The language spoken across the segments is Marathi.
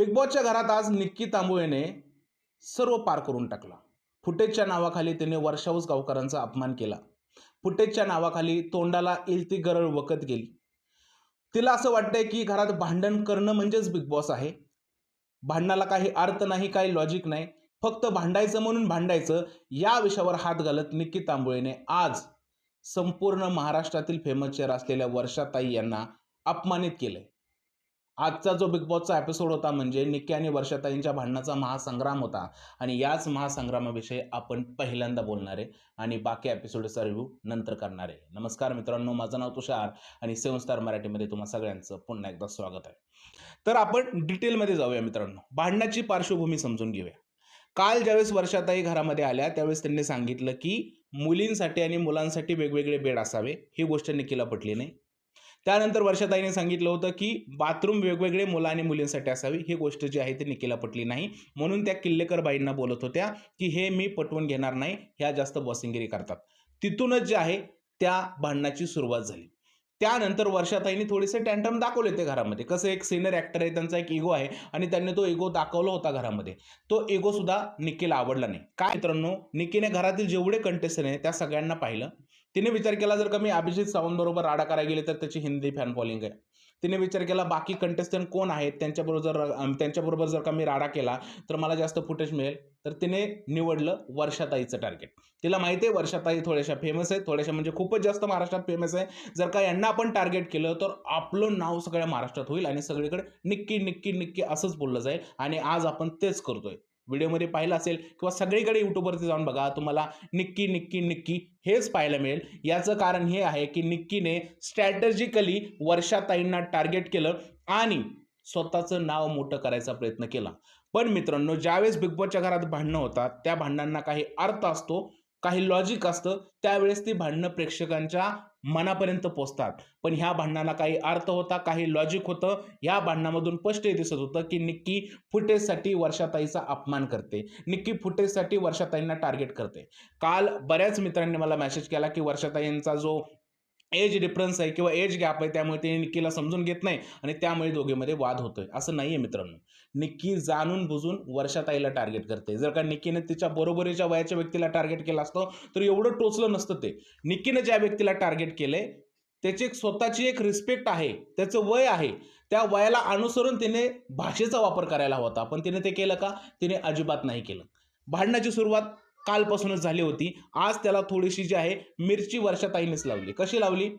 बिग बॉसच्या घरात आज निक्की तांबोळेने सर्व पार करून टाकला. फुटेजच्या नावाखाली तिने वर्षाऊस गावकरांचा अपमान केला. फुटेजच्या नावाखाली तोंडाला इलती गरळ वकत गेली. तिला असं वाटतंय की घरात भांडण करणं म्हणजेच बिग बॉस आहे. भांडणाला काही अर्थ नाही काही लॉजिक नाही. फक्त भांडायचं म्हणून भांडायचं या विषयावर हात घालत निक्की तांबोळेने आज संपूर्ण महाराष्ट्रातील फेमस चेअर असलेल्या वर्षाताई यांना अपमानित केलंय. आजचा जो बिग बॉसचा एपिसोड होता म्हणजे निक्की आणि वर्षाताईंच्या भांडणाचा महासंग्राम होता. आणि याच महासंग्रामाविषयी आपण पहिल्यांदा बोलणार आहे आणि बाकी एपिसोडचा रिव्ह्यू नंतर करणार आहे. नमस्कार मित्रांनो माझं नाव तुषार आणि सेवन स्टार मराठीमध्ये तुम्हा सगळ्यांचं पुन्हा एकदा स्वागत आहे. तर आपण डिटेलमध्ये जाऊया मित्रांनो. भांडणाची पार्श्वभूमी समजून घेऊया. काल ज्यावेळेस वर्षाताई घरामध्ये आल्या त्यावेळेस त्यांनी सांगितलं की मुलींसाठी आणि मुलांसाठी वेगवेगळे बेड असावे. ही गोष्ट निकीला पटली नाही. त्यानंतर वर्षाताईने सांगितलं होतं की बाथरूम वेगवेगळे मुलं आणि मुलींसाठी असावी ही गोष्ट जी आहे ती निकेला पटली नाही. म्हणून त्या किल्लेकर बाईंना बोलत होत्या की हे मी पटवून घेणार नाही ह्या जास्त बॉसिंगिरी करतात. तिथूनच जे आहे त्या भांडणाची सुरुवात झाली. त्यानंतर वर्षाताईंनी थोडेसे टँटम दाखवले ते घरामध्ये. कसं एक सिनियर ॲक्टर आहे त्यांचा एक इगो आहे आणि त्यांनी तो इगो दाखवला होता घरामध्ये. तो इगो सुद्धा आवडला नाही. काय मित्रांनो निकेने घरातील जेवढे कंटेस्टंट आहे त्या सगळ्यांना पाहिलं. तिने विचार केला जर का मी अभिजित सावंत बरोबर राडा करायला गेले तर त्याची हिंदी फॅन फॉलोइंग आहे. तिने विचार केला बाकी कंटेस्टंट कोण आहेत? त्यांच्याबरोबर जर त्यांच्याबरोबर जर का मी राडा केला तर मला जास्त फुटेज मिळेल. तर तिने निवडलं वर्षाताईचं टार्गेट तिला माहिती आहे वर्षाताई थोड्याशा फेमस आहे थोड्याशा म्हणजे खूपच जास्त महाराष्ट्रात फेमस आहे. जर का यांना आपण टार्गेट केलं तर आपलं नाव सगळ्या महाराष्ट्रात होईल आणि सगळीकडे निक्की निक्की निक्की असंच बोललं जाईल. आणि आज आपण तेच करतोय. व्हिडिओमध्ये पाहिलं असेल किंवा सगळीकडे यूट्यूबवरती जाऊन बघा तुम्हाला निक्की निक्की निक्की हेच पाहायला मिळेल. याचं कारण हे आहे की निक्कीने स्ट्रॅटर्जिकली वर्षाताईंना टार्गेट केलं आणि स्वतःचं नाव मोठं करायचा प्रयत्न केला. पण मित्रांनो ज्यावेळेस बिग बॉसच्या घरात भांडणं होतात त्या भांडणांना काही अर्थ असतो. काही लॉजिक असतं त्यावेळेस ती भांडणं प्रेक्षकांच्या मनापर्यंत पोचतात. पण ह्या भांडणाला काही अर्थ होता काही लॉजिक होतं ह्या भांडणामधून स्पष्ट दिसत होतं की निक्की फुटेजसाठी वर्षाताईचा अपमान करते. निक्की फुटेजसाठी वर्षाताईंना टार्गेट करते. काल बऱ्याच मित्रांनी मला मेसेज केला की वर्षाताईंचा जो एज डिफरन्स आहे किंवा एज गॅप आहे त्यामुळे ते निक्कीला समजून घेत नाही आणि त्यामुळे दोघेमध्ये वाद होतोय. असं नाही आहे मित्रांनो. निक्की जाणून बुजून वर्षाताईला टार्गेट करते. जर का निक्कीने तिच्या बरोबरीच्या वयाच्या व्यक्तीला टार्गेट केलं असतं तर एवढं टोचलं नसतं ते. निक्कीने ज्या व्यक्तीला टार्गेट केलंय त्याची एक स्वतःची एक रिस्पेक्ट आहे त्याचं वय आहे त्या वयाला अनुसरून तिने भाषेचा वापर करायला होता. पण तिने ते केलं का? तिने अजिबात नाही केलं. भांडणाची सुरुवात कालपासूनच झाली होती. आज त्याला थोडीशी जी आहे मिरची वर्षाताईनेच लावली. कशी लावली?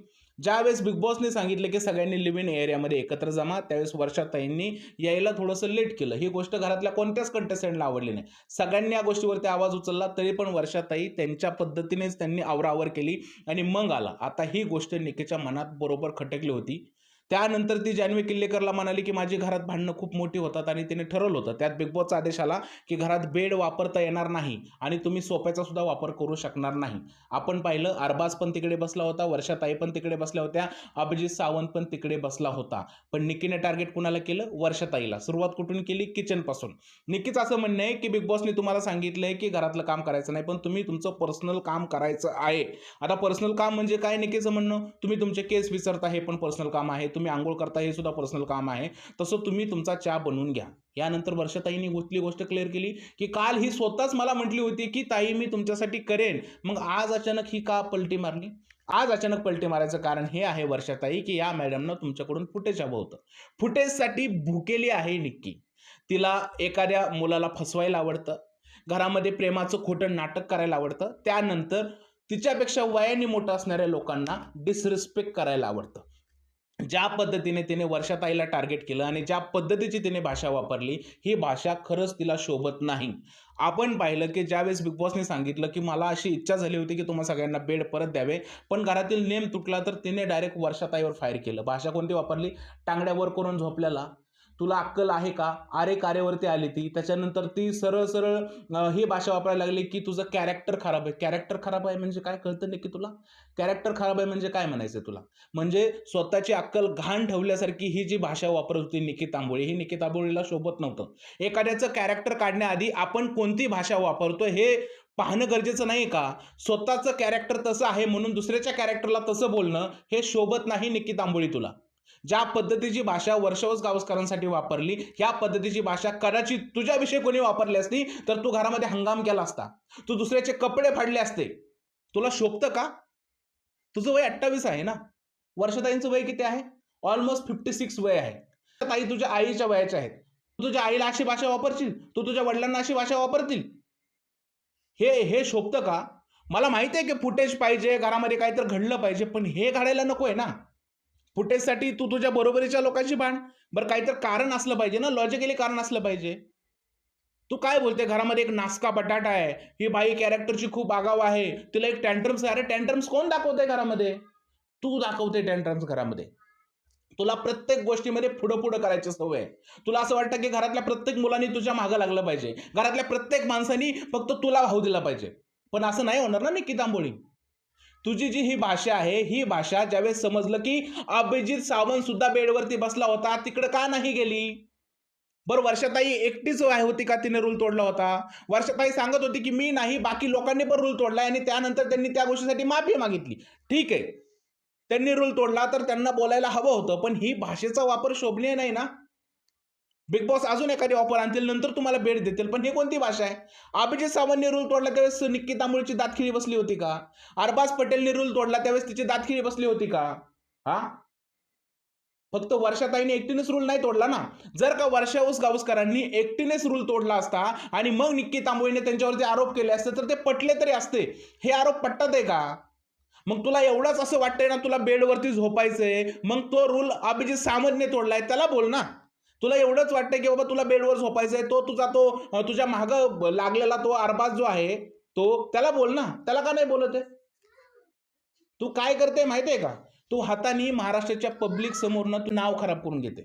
ज्यावेळेस बिग बॉसने सांगितले की सगळ्यांनी लिव्ह इन एरियामध्ये एकत्र जमा त्यावेळेस वर्षाताईंनी यायला थोडंसं लेट केलं. ही गोष्ट घरातल्या कोणत्याच कंटेस्टंटला आवडली नाही. सगळ्यांनी या गोष्टीवरती आवाज उचलला तरी पण वर्षाताई त्यांच्या पद्धतीनेच त्यांनी आवरावर केली आणि मग आला. आता ही गोष्ट निकेच्या मनात बरोबर खटकली होती. त्यानंतर ती जान्हवी किल्लेकरला म्हणाली की माझी घरात भांडणं खूप मोठी होतात आणि तिने ठरवलं होतं. त्यात बिग बॉसचा आदेश आला की घरात बेड वापरता येणार नाही आणि तुम्ही सोप्याचा सुद्धा वापर करू शकणार नाही. आपण पाहिलं अरबाज पण तिकडे बसला होता वर्षाताई पण तिकडे बसल्या होत्या अभिजित सावंत पण तिकडे बसला होता. पण निकीने टार्गेट कुणाला केलं? वर्षाताईला सुरुवात कुठून केली? किचनपासून निकीच असं म्हणणं आहे की बिग बॉसने तुम्हाला सांगितलंय की घरातलं काम करायचं नाही पण तुम्ही तुमचं पर्सनल काम करायचं आहे. आता पर्सनल काम म्हणजे काय निकीचं म्हणणं? तुम्ही तुमचे केस विसरता हे पण पर्सनल काम आहे. तुम्ही आंघोळ करता हे सुद्धा पर्सनल काम आहे. तसं तुम्ही तुमचा चहा बनवून घ्या. यानंतर वर्षाताईंनी कुठली गोष्ट क्लिअर केली की काल ही स्वतःच मला म्हटली होती की ताई मी तुमच्यासाठी करेन. मग आज अचानक ही का पलटी मारली? आज अचानक पलटी मारायचं कारण हे आहे वर्षाताई की या मॅडमनं तुमच्याकडून फुटेज हवं होतं. फुटेजसाठी भुकेली आहे निक्की. तिला एखाद्या मुलाला फसवायला आवडतं. घरामध्ये प्रेमाचं खोटं नाटक करायला आवडतं. त्यानंतर तिच्यापेक्षा वयाने मोठं असणाऱ्या लोकांना डिसरिस्पेक्ट करायला आवडतं. ज्या पद्धतीने तिने वर्षाताईला टार्गेट केलं आणि ज्या पद्धतीची तिने भाषा वापरली ही भाषा खरंच तिला शोभत नाही. आपण पाहिलं की ज्यावेळेस बिग बॉसने सांगितलं की मला अशी इच्छा झाली होती की तुम्हा सगळ्यांना बेड परत द्यावे पण घरातील नेम तुटला तर तिने डायरेक्ट वर्षाताईवर फायर केलं. भाषा कोणती वापरली? टांगड्यावर करून झोपल्याला. तुला अक्कल आहे का? आरे कारेवरती आली ती. त्याच्यानंतर ती सरळ सरळ ही भाषा वापरायला लागली की तुझं कॅरेक्टर खराब आहे. कॅरेक्टर खराब आहे म्हणजे काय? कळतं नाही की तुला? कॅरेक्टर खराब आहे म्हणजे काय म्हणायचं तुला? म्हणजे स्वतःची अक्कल घाण ठेवल्यासारखी ही जी भाषा वापरत होती निकित तांबोळी ही निकित तांबोळीला शोभत नव्हतं. एखाद्याचं कॅरेक्टर काढण्याआधी आपण कोणती भाषा वापरतो हे पाहणं गरजेचं नाही का? स्वतःचं कॅरेक्टर तसं आहे म्हणून दुसऱ्याच्या कॅरेक्टरला तसं बोलणं हे शोभत नाही निकित तांबोळी तुला. ज्या पद्धतीची भाषा वर्षवस गावस्करांसाठी वापरली ह्या पद्धतीची भाषा कदाचित तुझ्याविषयी कोणी वापरली असती तर तू घरामध्ये हंगाम केला असता. तू दुसऱ्याचे कपडे फाडले असते. तुला शोभतं का? तुझं वय अठ्ठावीस आहे ना? वर्षताईंचं वय किती आहे? ऑलमोस्ट फिफ्टी सिक्स वय आहे. ताई तुझ्या आईच्या वयाच्या आहेत. तू तुझ्या आईला अशी भाषा वापरशील? तू तुझ्या वडिलांना अशी भाषा वापरतील? हे हे शोभतं का? मला माहिती आहे की फुटेज पाहिजे घरामध्ये काहीतरी घडलं पाहिजे पण हे घडायला नको आहे ना? फुटेजसाठी तू तुझ्या बरोबरीच्या लोकांशी भांड. बरं काहीतरी कारण असलं पाहिजे ना लॉजिकली कारण असलं पाहिजे. तू काय बोलते? घरामध्ये एक नासका बटाटा आहे. ही बाई कॅरेक्टरची खूप आगाव आहे. तिला एक टँट्रम्स अरे टँट्रम्स कोण दाखवते घरामध्ये? तू दाखवते टँट्रम्स घरामध्ये. तुला प्रत्येक गोष्टीमध्ये पुढं पुढं करायची सवय आहे. तुला असं वाटतं की घरातल्या प्रत्येक मुलांनी तुझ्या मागं लागलं पाहिजे. घरातल्या प्रत्येक माणसानी फक्त तुला भाऊ दिला पाहिजे. पण असं नाही होणार ना मी कितांबोळी तुझी जी ही भाषा आहे ही भाषा ज्यावेळेस समजलं की अभिजित सावंत सुद्धा बेडवरती बसला होता तिकडे का नाही गेली? बरं वर्षाताई एकटीच आहे होती का? तिने रूल तोडला होता. वर्षाताई सांगत होती की मी नाही बाकी लोकांनी पण रूल तोडला आणि त्यानंतर त्यांनी त्या गोष्टीसाठी माफी मागितली. ठीक आहे. त्यांनी रूल तोडला तर त्यांना बोलायला हवं होतं पण ही भाषेचा वापर शोभनीय नाही ना? बिग बॉस अजून एखादी ऑफर आणतील नंतर तुम्हाला भेट देतील. पण ही कोणती भाषा आहे? अभिजित सावंतने रूल तोडला त्यावेळेस निक्की तांबूळची दातखिळी बसली होती का? अरबाज पटेलने रूल तोडला त्यावेळेस तिची दातखिळी बसली होती का? हा? फक्त वर्षाताईने एकटीनेच रूल नाही तोडला ना? जर का वर्षा ऊस गावस्करांनी एकटीनेच रूल तोडला असता आणि मग निक्की तांबोळीने त्यांच्यावरती आरोप केले असते तर ते पटले तरी असते. हे आरोप पटतात आहे का? मग तुला एवढंच असं वाटतंय ना तुला बेडवरती झोपायचंय मग तो रूल अभिजित सावंतने तोडलाय त्याला बोल ना. तुला एवढंच वाटतंय की बाबा तुला बेडवर झोपायचंय तो तुझा तो तुझ्या महाग लागलेला तो अरबाज जो आहे तो त्याला बोल ना. त्याला का नाही बोलत आहे? तू काय करते माहितीये का? तू हाताने महाराष्ट्राच्या पब्लिक समोरनं तू नाव खराब करून घेते.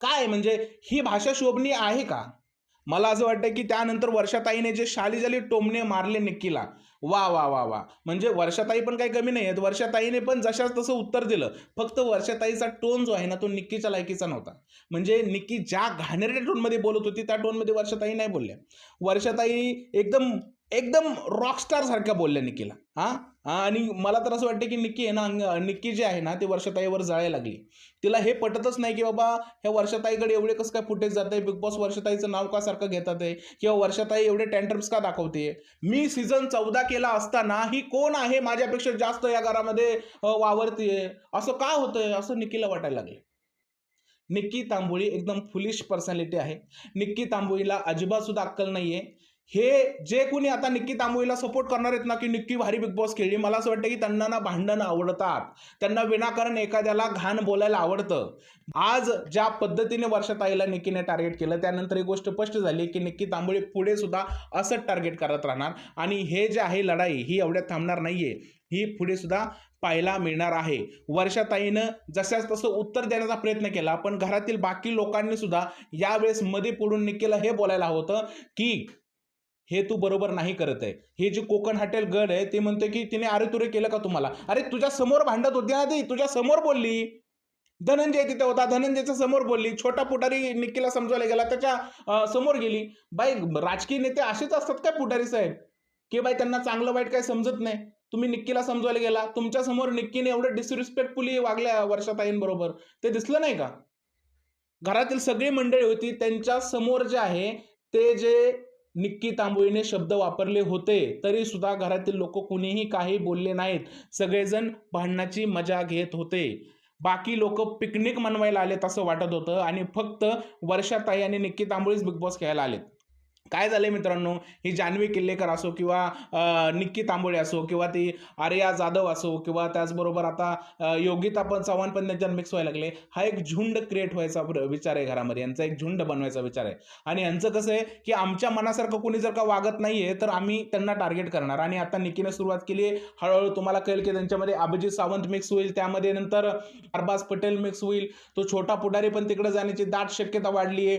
काय म्हणजे ही भाषा शोभनीय आहे का? मला असं वाटतं की त्यानंतर वर्षाताईने जे शालीजाली टोमणे मारले निक्कीला वा वा वा वा. म्हणजे वर्षाताई पण काही कमी नाही आहेत वर्षाताईने पण जशाच तसं उत्तर दिलं. फक्त वर्षाताईचा टोन जो आहे ना तो निक्कीच्या लायकीचा नव्हता. म्हणजे निक्की ज्या घाणेरड्या टोनमध्ये बोलत होती त्या टोनमध्ये वर्षाताई नाही बोलल्या. वर्षाताई एकदम एकदम रॉकस्टारसारख्या बोलल्या निक्कीला. हां हा, आणि मला तर असं वाटतं की निक्की आहे ना अंग- निक्की जी आहे ना ती वर्षाताईवर जाळायला लागली. तिला हे पटतच नाही की बाबा ह्या वर्षाताईकडे एवढे कसं काय फुटेज जात आहे बिग बॉस वर्षाताईचं नाव का सारखं घेतात आहे? किंवा वर्षाताई एवढे टँटर्म्स का दाखवते मी सीझन चौदा केला असताना ही कोण आहे माझ्यापेक्षा जास्त या घरामध्ये वावरतीये असं का होतंय? असं निक्कीला वाटायला लागले निक्की तांबोळी एकदम फुलिश पर्सनॅलिटी आहे. निक्की तांबोळीला अजिबात सुद्धा अक्कल नाहीये. हे जे कोणी आता निक्की तांबोळीला सपोर्ट करणार आहेत ना की निक्की भारी बिग बॉस खेळली मला असं वाटतं की त्यांना ना भांडणं आवडतात. त्यांना विनाकारण एखाद्याला घाण बोलायला आवडतं. आज ज्या पद्धतीने वर्षाताईला निक्कीने टार्गेट केलं त्यानंतर ही गोष्ट स्पष्ट झाली की निक्की तांबोळी पुढे सुद्धा असंच टार्गेट करत राहणार. आणि हे जे आहे लढाई ही एवढ्यात थांबणार नाहीये. ही पुढे सुद्धा पाहायला मिळणार आहे. वर्षाताईनं जशाच तसं उत्तर देण्याचा प्रयत्न केला पण घरातील बाकी लोकांनी सुद्धा यावेळेस मध्ये पडून निक्कीला हे बोलायला होतं की हे तू बरोबर नाही करत आहे. हे जे कोकण हॉटेल गड आहे ते म्हणते की तिने अरे तुरे केलं का तुम्हाला? अरे तुझ्या समोर भांडत होती ना ती तुझ्या समोर बोलली. धनंजय तिथे होता धनंजयच्या समोर बोलली. छोटा पुटारी निक्कीला समजवायला गेला त्याच्यासमोर गेली. बाई राजकीय नेते असेच असतात काय पुटारी साहेब? की बाई त्यांना चांगलं वाईट काय समजत नाही. तुम्ही निक्कीला समजवायला गेला. तुमच्यासमोर निक्कीने एवढं डिसरिस्पेक्टफुली वागल्या वर्षाताईंबरोबर. ते दिसलं नाही का? घरातील सगळी मंडळी होती. त्यांच्यासमोर जे आहे ते जे निक्की तांबोळीने शब्द वापरले होते तरी सुद्धा घरातील लोक कुणीही काही बोलले नाहीत. सगळेजण भांडणाची मजा घेत होते. बाकी लोक पिकनिक मनवायला आलेत असं वाटत होतं आणि फक्त वर्षाताई आणि निक्की तांबोळीच बिग बॉस खेळायला आलेत. काय झालंय मित्रांनो? ही जान्हवी किल्लेकर असो किंवा निक्की तांबोळे असो किंवा ती आर्या जाधव असो किंवा त्याचबरोबर आता योगिता पण चव्हाण पण त्यांच्यात मिक्स व्हायला लागले. हा एक झुंड क्रिएट व्हायचा विचार आहे घरामध्ये. यांचा एक झुंड बनवायचा विचार आहे. आणि यांचं कसं आहे की आमच्या मनासारखं कोणी जर का वागत नाहीये तर आम्ही त्यांना टार्गेट करणार. आणि आता निकीने सुरुवात केली आहे. हळूहळू तुम्हाला कळेल की त्यांच्यामध्ये अभिजित सावंत मिक्स होईल. त्यामध्ये नंतर अरबाज पटेल मिक्स होईल. तो छोटा पुढारी पण तिकडे जाण्याची दाट शक्यता वाढली आहे.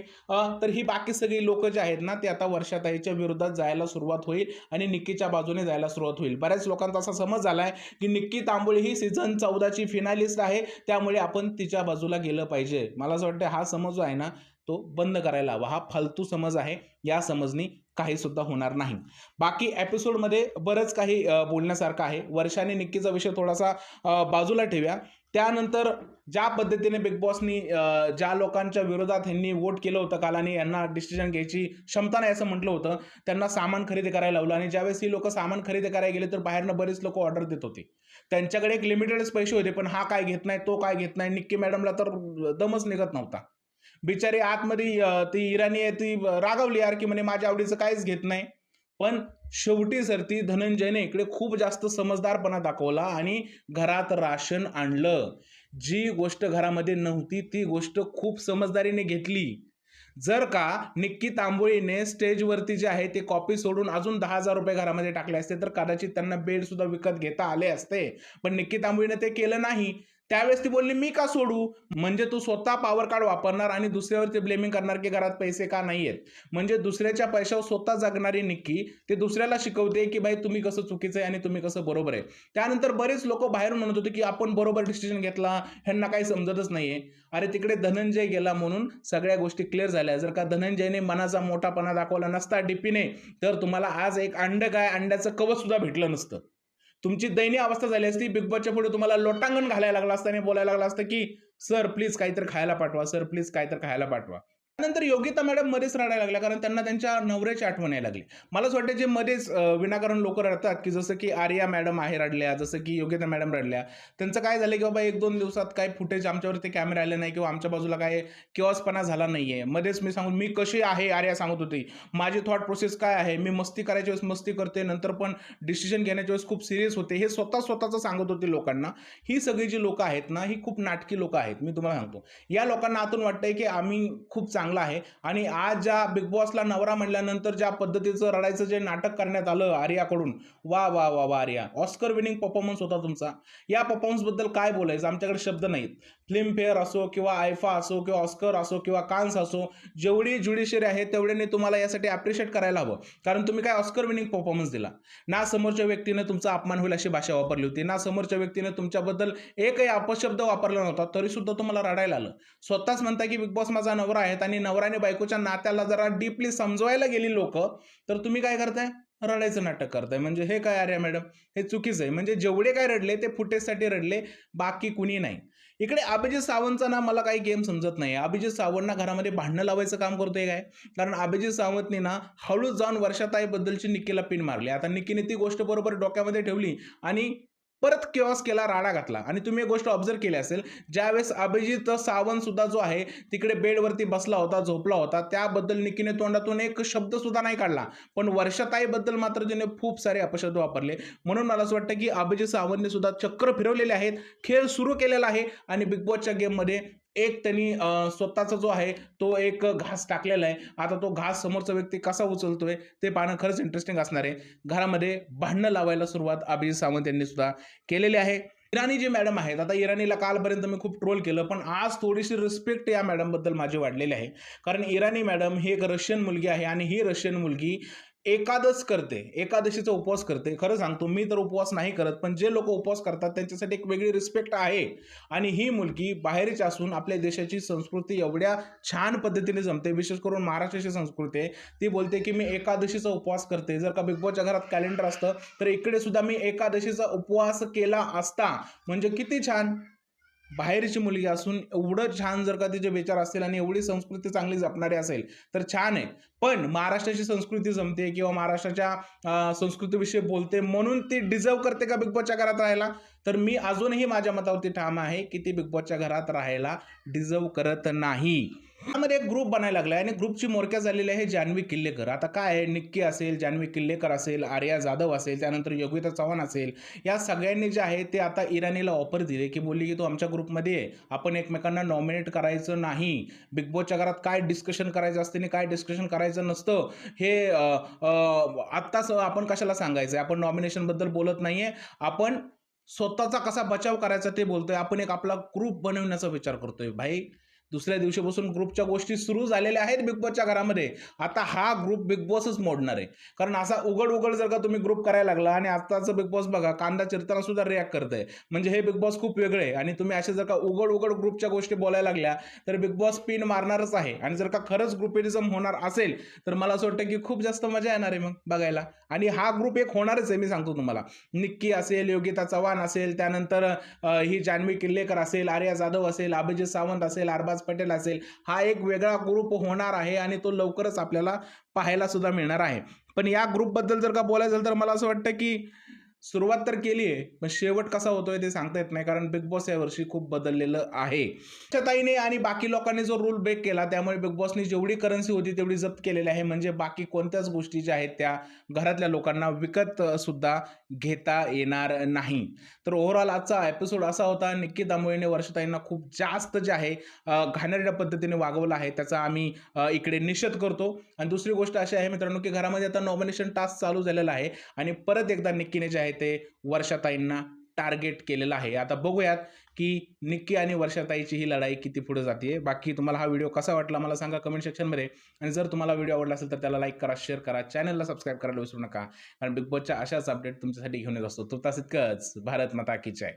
तर ही बाकी सगळी लोक जे आहेत ना ते आता वर्षाताईच्या विरोधात जायला सुरुवात होईल आणि निक्कीच्या बाजूने जायला सुरुवात होईल. बऱ्याच लोकांचा असा समज झाला आहे की निक्की तांबोळी ही सीझन चौदाची फिनालिस्ट आहे त्यामुळे आपण तिच्या बाजूला गेलं पाहिजे. मला असं वाटतं हा समज जो आहे ना तो बंद करायला हवा. हा फालतू समज आहे. या समजनी काही सुद्धा होणार नाही. बाकी एपिसोडमध्ये बरंच काही बोलण्यासारखं आहे. वर्षाने निक्कीचा विषय थोडासा बाजूला ठेवूया. त्यानंतर ज्या पद्धतीने बिग बॉसनी ज्या लोकांच्या विरोधात ह्यांनी वोट केलं होतं काल आणि यांना डिसिजन घ्यायची क्षमता नाही असं म्हटलं होतं त्यांना सामान खरेदी करायला लावलं आणि ज्यावेळेस ही लोक सामान खरेदी करायला गेले तर बाहेरनं बरेच लोक ऑर्डर देत होते. त्यांच्याकडे एक लिमिटेडच पैसे होते पण हा काय घेत नाही तो काय घेत नाही निक्की मॅडमला तर दमच निघत नव्हता. बिचारी आतमध्ये ती इराणी आहे ती रागवली यार की म्हणे माझ्या आवडीचं काहीच घेत नाही. पण शेवटी सरती धनंजयने इकडे खूप जास्त समजदारपणा दाखवला आणि घरात राशन आणलं. जी गोष्ट घरामध्ये नव्हती ती गोष्ट खूप समजदारीने घेतली. जर का निक्की तांबोळीने स्टेजवरती जे आहे ते कॉपी सोडून अजून दहा हजार रुपये घरामध्ये टाकले असते तर कदाचित त्यांना बेड सुद्धा विकत घेता आले असते. पण निक्की तांबोळीने ते केलं नाही. त्यावेळेस ती बोलली मी का सोडू? म्हणजे तू स्वतः पॉवर कार्ड वापरणार आणि दुसऱ्यावरती ब्लेमिंग करणार की घरात पैसे का नाही आहेत म्हणजे दुसऱ्याच्या पैशावर स्वतः जगणारी निक्की ते दुसऱ्याला शिकवते की बाई तुम्ही कसं चुकीचं आहे आणि तुम्ही कसं बरोबर आहे. त्यानंतर बरेच लोक बाहेरून म्हणत होते की आपण बरोबर डिसिजन घेतला ह्यांना काही समजतच नाहीये. अरे तिकडे धनंजय गेला म्हणून सगळ्या गोष्टी क्लिअर झाल्या. जर का धनंजयने मनाचा मोठापणा दाखवला नसता डीपीने तर तुम्हाला आज एक अंड काय अंड्याचं कवच सुद्धा भेटलं नसतं. तुमची दयनीय अवस्था झाली असती बिग बॉसच्या पुढे तुम्हाला लोटांगण घालायला लागलं असतं आणि बोलायला लागलं असतं की सर प्लीज काहीतरी खायला पाठवा. सर प्लीज काहीतरी खायला पाठवा. त्यानंतर योगिता मॅडम मध्येच रडायला लागल्या कारण त्यांना त्यांच्या नवऱ्याची आठवण यायला लागली. मला असं वाटतं जे मध्येच विनाकारण लोक रडतात की जसं की आर्या मॅडम आहे रडल्या जसं की योगिता मॅडम रडल्या त्यांचं काय झालं की बाबा एक दोन दिवसात काय फुटेज आमच्यावरती कॅमेरा आले नाही किंवा आमच्या बाजूला काय किवासपणा झाला नाही आहे मध्येच मी सांगून मी कशी आहे आर्या सांगत होती माझी थॉट प्रोसेस काय आहे मी मस्ती करायच्या वेळेस मस्ती करते नंतर पण डिसिजन घेण्याच्या वेळेस खूप सिरियस होते हे स्वतः स्वतःचं सांगत होते लोकांना. ही सगळी जी लोकं आहेत ना ही खूप नाटकी लोकं आहेत मी तुम्हाला सांगतो. या लोकांना आतून वाटतंय की आम्ही खूप चांगलं आहे. आणि आज ज्या बिग बॉसला नवरा म्हणल्यानंतर ज्या पद्धतीचं रडायचं जे नाटक करण्यात आलं आर्याकडून. वा वा वा वा आर्या. ऑस्कर विनिंग परफॉर्मन्स होता तुमचा. या परफॉर्मन्सबद्दल काय बोलायचं? आमच्याकडे शब्द नाहीत. फिल्मफेअर असो किंवा आयफा असो किंवा ऑस्कर असो किंवा कान्स असो जेवढी ज्युडिशरी आहे तेवढ्याने तुम्हाला यासाठी ॲप्रिशिएट करायला हवं. कारण तुम्ही काय ऑस्कर विनिंग परफॉर्मन्स दिला. ना समोरच्या व्यक्तीने तुमचा अपमान होईल अशी भाषा वापरली होती. ना समोरच्या व्यक्तीने तुमच्याबद्दल एकही अपशब्द वापरला नव्हता. तरीसुद्धा तुम्हाला रडायला आलं. स्वतःच म्हणता की बिग बॉस माझा नवरा आहे आणि आणि नवराने बायकोच्या नात्याला जरा डीपली समजवायला गेली लोक तर तुम्ही काय करताय? रडायचं नाटक करताय. म्हणजे हे काय अरे मॅडम? हे चुकीचं आहे. म्हणजे जेवढे काय रडले ते फुटेजसाठी रडले बाकी कुणी नाही. इकडे अभिजित सावंतचा ना मला काही गेम समजत नाही अभिजित सावंत ना घरामध्ये भांडणं लावायचं काम करतोय काय? कारण अभिजित सावंतने ना हळूच जाऊन वर्षाताईबद्दलची निक्कीला पिन मारली. आता निक्कीने ती गोष्ट बरोबर डोक्यामध्ये ठेवली आणि परत केवास केला राडा घातला. आणि तुम्ही एक गोष्ट ऑब्झर्व केली असेल ज्यावेळेस अभिजित सावंत सुद्धा जो आहे तिकडे बेडवरती बसला होता झोपला होता त्याबद्दल निकीने तोंडातून एक शब्द सुद्धा नाही काढला. पण वर्षाताईबद्दल मात्र तिने खूप सारे अपशब्द वापरले. म्हणून मला असं वाटतं की अभिजित सावंतने सुद्धा चक्र फिरवलेले आहेत खेळ सुरू केलेला आहे आणि बिग बॉसच्या गेममध्ये एक त्यांनी स्वतःचा जो आहे तो एक घास टाकलेला आहे. आता तो घास समोरचा व्यक्ती कसा उचलतोय ते पाहणं खरंच इंटरेस्टिंग असणार आहे. घरामध्ये भांडणं लावायला सुरुवात अभिजित सावंत यांनी सुद्धा केलेली आहे. इराणी जी मॅडम आहेत आता इराणीला कालपर्यंत मी खूप ट्रोल केलं पण आज थोडीशी रिस्पेक्ट या मॅडमबद्दल माझी वाढलेली आहे. कारण इराणी मॅडम ही एक रशियन मुलगी आहे आणि ही रशियन मुलगी एकादश करते एकादशीचा उपवास करते. खरं सांगतो मी तर उपवास नाही करत पण जे लोक उपवास करतात त्यांच्यासाठी एक वेगळी रिस्पेक्ट आहे. आणि ही मुलगी बाहेरची असून आपल्या देशाची संस्कृती एवढ्या छान पद्धतीने जमते. विशेष करून महाराष्ट्राची संस्कृती आहे. ती बोलते की मी एकादशीचा उपवास करते. जर का बिग बॉसच्या घरात कॅलेंडर असतं तर इकडे सुद्धा मी एकादशीचा उपवास केला असता. म्हणजे किती छान! बाहेरची मुलगी असून एवढं छान जर का तिचे विचार असतील आणि एवढी संस्कृती चांगली जपणारी असेल तर छान आहे. पण महाराष्ट्राची संस्कृती जमते किंवा महाराष्ट्राच्या संस्कृतीविषयी बोलते म्हणून ती डिझर्व करते का बिग बॉसच्या घरात राहायला? तर मी अजूनही माझ्या मतावरती ठाम आहे की ती बिग बॉसच्या घरात राहायला डिझर्व करत नाही. त्यामध्ये एक ग्रुप बनायला लागलाय आणि ग्रुपची मोरक्या झालेली आहे जान्हवी किल्लेकर. आता काय आहे? निक्की असेल जान्हवी किल्लेकर असेल आर्या जाधव असेल त्यानंतर योगिता चव्हाण असेल या सगळ्यांनी जे आहे ते आता इराणीला ऑफर दिले की बोलली की तू आमच्या ग्रुपमध्ये आपण एकमेकांना नॉमिनेट करायचं नाही. बिग बॉसच्या घरात काय डिस्कशन करायचं असते आणि काय डिस्कशन करायचं नसतं. हे आत्ताच आपण कशाला सांगायचं आपण नॉमिनेशनबद्दल बोलत नाहीये. आपण स्वतःचा कसा बचाव करायचा ते बोलतोय. आपण एक आपला ग्रुप बनवण्याचा विचार करतोय. भाई दुसऱ्या दिवशीपासून ग्रुपच्या गोष्टी सुरू झालेल्या आहेत बिग बॉसच्या घरामध्ये. आता हा ग्रुप बिग बॉसच मोडणार आहे. कारण असा उघड उघड जर का तुम्ही ग्रुप करायला लागला आणि आताचं बिग बॉस बघा कांदा चिरताना सुद्धा रिॲक्ट आहे म्हणजे हे बिग बॉस खूप वेगळे आहे. आणि तुम्ही असे जर का उघड उघड ग्रुपच्या गोष्टी बोलायला लागल्या तर बिग बॉस पिन मारणारच आहे. आणि जर का खरंच ग्रुपिझम होणार असेल तर मला असं वाटतं की खूप जास्त मजा येणार आहे मग बघायला. आणि हा ग्रुप एक होणारच आहे मी सांगतो तुम्हाला. निक्की असेल योगिता चव्हाण असेल त्यानंतर ही जान्हवी किल्लेकर असेल आर्या जाधव असेल अभिजित सावंत असेल अरबाज पटेल असेल हा एक वेगळा ग्रुप होणार आहे आणि तो लवकरच आपल्याला पाहायला सुद्धा मिळणार आहे. पण या ग्रुपबद्दल जर का बोलायचं झालं तर मला असं वाटतं की सुरुवात तर केली आहे पण शेवट कसा होतोय ते सांगता येत नाही कारण बिग बॉस यावर्षी खूप बदललेलं आहे. ताईने आणि बाकी लोकांनी जो रूल ब्रेक केला त्यामुळे बिग बॉसनी जेवढी करन्सी होती तेवढी जप्त केलेली आहे. म्हणजे बाकी कोणत्याच गोष्टी ज्या आहेत त्या घरातल्या लोकांना विकत सुद्धा घेता येणार नाही. तर ओव्हरऑल आजचा एपिसोड असा होता निक्की दामोळीने वर्षताईंना खूप जास्त जे आहे घाणेरड्या पद्धतीने वागवलं आहे त्याचा आम्ही इकडे निषेध करतो. आणि दुसरी गोष्ट अशी आहे मित्रांनो की घरामध्ये आता नॉमिनेशन टास्क चालू झालेला आहे. आणि परत एकदा निक्कीने जे आहे ते वर्षाताईंना टार्गेट केलेलं आहे. आता बघूयात की निक्की आणि वर्षाताईची ही लढाई किती पुढे जाते बाकी तुम्हाला हा व्हिडिओ कसा वाटला मला सांगा कमेंट सेक्शनमध्ये आणि जर तुम्हाला व्हिडिओ आवडला असेल तर त्याला लाईक करा शेअर करा चॅनलला सबस्क्राईब करायला विसरू नका. कारण बिग बॉसच्या अशाच अपडेट तुमच्यासाठी घेऊन येत असतो. तुर्तास इतकंच भारत माता की जय.